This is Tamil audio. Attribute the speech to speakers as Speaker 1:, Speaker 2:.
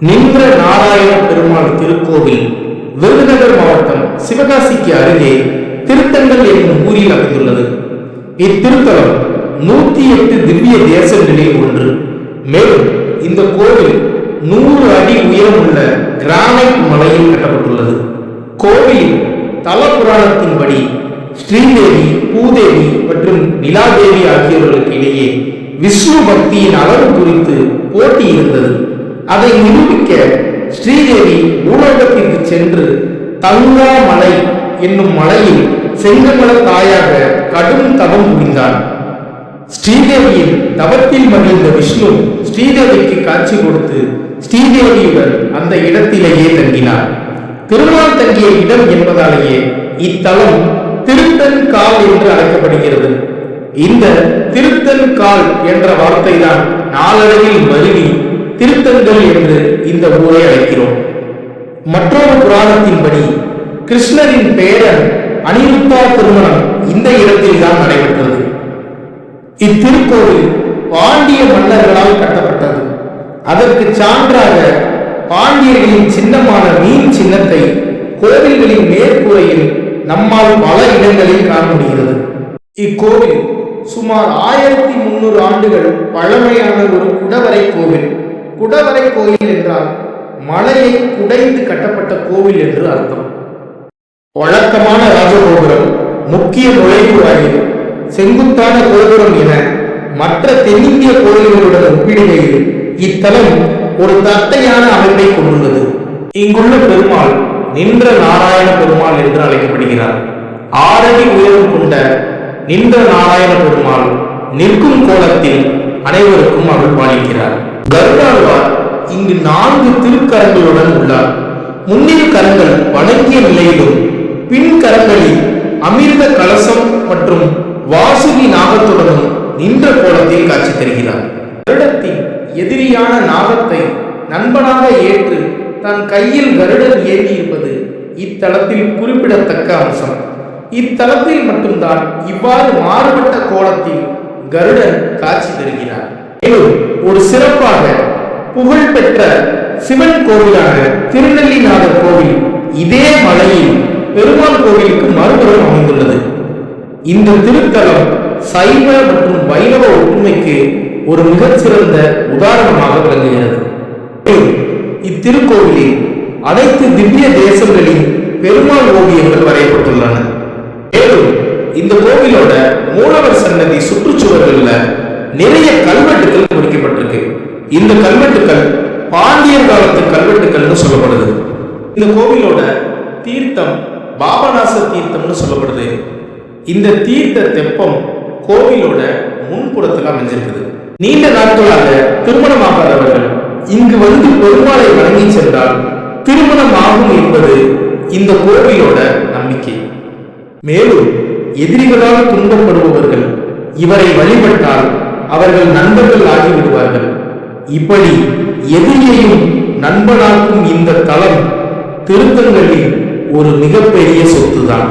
Speaker 1: நின்ற நாராயண பெருமாள் திருக்கோவில் விருதுநகர் மாவட்டம் சிவகாசிக்கு அருகே திருத்தங்கள் என்னும் ஊரில் அமைந்துள்ளது. இத்திருத்தலம் நூத்தி எட்டு திவ்ய தேசங்களில் ஒன்று. மேலும் இந்த கோவில் நூறு அடி உயரமுள்ள கிரானைட் மலையில் கட்டப்பட்டுள்ளது. கோவில் தல புராணத்தின்படி ஸ்ரீதேவி பூதேவி மற்றும் நிலாதேவி ஆகியோர்களுக்கு இடையே விஷ்ணு பக்தியின் அளவு குறித்து போட்டி இருந்தது. அதை நிரூபிக்க ஸ்ரீதேவி பூலோகத்திற்கு சென்று தங்கா மலை என்னும் மலையில் செங்கமல தாயாக கடும் தவம் புரிந்தார் ஸ்ரீதேவியின் தவத்தில் மகிழ்ந்த விஷ்ணு ஸ்ரீதேவிக்கு காட்சி கொடுத்து ஸ்ரீதேவியுடன் அந்த இடத்திலேயே தங்கினார். திருமால் தங்கிய இடம் என்பதாலேயே இத்தலம் திருத்தன் கால் என்று அழைக்கப்படுகிறது. இந்த திருத்தன் கால் என்ற வார்த்தை தான் நாளடைவில் மருவி திருத்தங்கள் என்று இந்த ஊரை அழைக்கிறோம். மற்றொரு புராணத்தின்படி கிருஷ்ணரின் பேரன் அனிருத்தா திருமணம் இந்த இடத்தில் தான் நடைபெற்றது. இத்திருக்கோவில் பாண்டிய மன்னர்களால் கட்டப்பட்டது. அதற்கு சான்றாக பாண்டியர்களின் சின்னமான மீன் சின்னத்தை கோவில்களின் மேற்கூரையில் நம்மால் பல இடங்களில் காண முடிகிறது. இக்கோவில் சுமார் ஆயிரத்தி முன்னூறு ஆண்டுகள் பழமையான ஒரு குடவரை குடவரை கோயில் என்றால் மலையை குடைந்து கட்டப்பட்ட கோவில் என்று அர்த்தம். வழக்கமான ராஜகோபுரம் முக்கிய நுழைவு வாயில் செங்குத்தான கோபுரம் என மற்ற தென்னிந்திய கோயில்களுடன் ஒப்பிடுகையில் இத்தலம் ஒரு தட்டையான அமைப்பை கொண்டுள்ளது. இங்குள்ள பெருமாள் நின்ற நாராயண பெருமாள் என்று அழைக்கப்படுகிறார். ஆறடி உயரம் கொண்ட நின்ற நாராயண பெருமாள் நிற்கும் கோலத்தில் அனைவருக்கும் அருள் பாலிக்கிறார். கருடாழ்வார் இங்கு நான்கு திருக்கரங்களுடன் உள்ளார். முன்னிரு கரங்கள் வணங்கிய நிலையிலும் பின் கரங்களில் அமிர்த கலசம் மற்றும் வாசுகி நாகத்துடனும் நின்ற கோலத்தில் காட்சி தருகிறார். கருடத்தின் எதிரியான நாகத்தை நண்பனாக ஏற்று தன் கையில் கருடன் ஏந்தியிருப்பது இத்தலத்தில் குறிப்பிடத்தக்க அம்சம். இத்தலத்தில் மட்டும்தான் இவ்வாறு மாறுபட்ட கோலத்தில் கருடன் காட்சி தருகிறார். ஒரு சிறப்பாக புகழ்பெற்ற சிவன் கோவிலான திருநெல்லிநாதர் கோவில் இதே மலையில் பெருமாள் கோவிலுக்கு மறுபுறம் அமைந்துள்ளது. இந்த திருத்தலம் சைவ மற்றும் வைணவ ஒற்றுமைக்கு ஒரு மிகச்சிறந்த உதாரணமாக விளங்குகிறது. இத்திருக்கோவிலில் அனைத்து திவ்ய தேசங்களின் பெருமாள் ஓவியங்கள் வரையப்பட்டுள்ளன. மேலும் இந்த கோவிலோட மூலவர் சன்னதி சுற்றுச்சுவர்களில் நிறைய கல்வெட்டுகள் முடிக்கப்பட்டிருக்கு. இந்த கல்வெட்டுக்கள் பாண்டியர் காலத்து கல்வெட்டுக்கள்னு சொல்லப்படுது. இந்த கோவிலோட தீர்த்தம் பாபநாச தீர்த்தம்னு சொல்லப்படுது. இந்த தீர்த்த தெப்பம் கோவிலோட முன்புறத்தில் அமைஞ்சிருக்குது. நீண்ட நாட்களாக திருமணமாகாதவர்கள் இங்கு வந்து பெருமாளை வணங்கி சென்றால் திருமணம் ஆகும் என்பது இந்த கோவிலோட நம்பிக்கை. மேலும் எதிரிகளால் துன்பப்படுபவர்கள் இவரை வழிபட்டால் அவர்கள் நண்பர்கள் ஆகிவிடுவார்கள். இப்படி எதிரியையும் நண்பனாக்கும் இந்த தளம் திருத்தங்களில் ஒரு மிகப்பெரிய சொத்துதான்.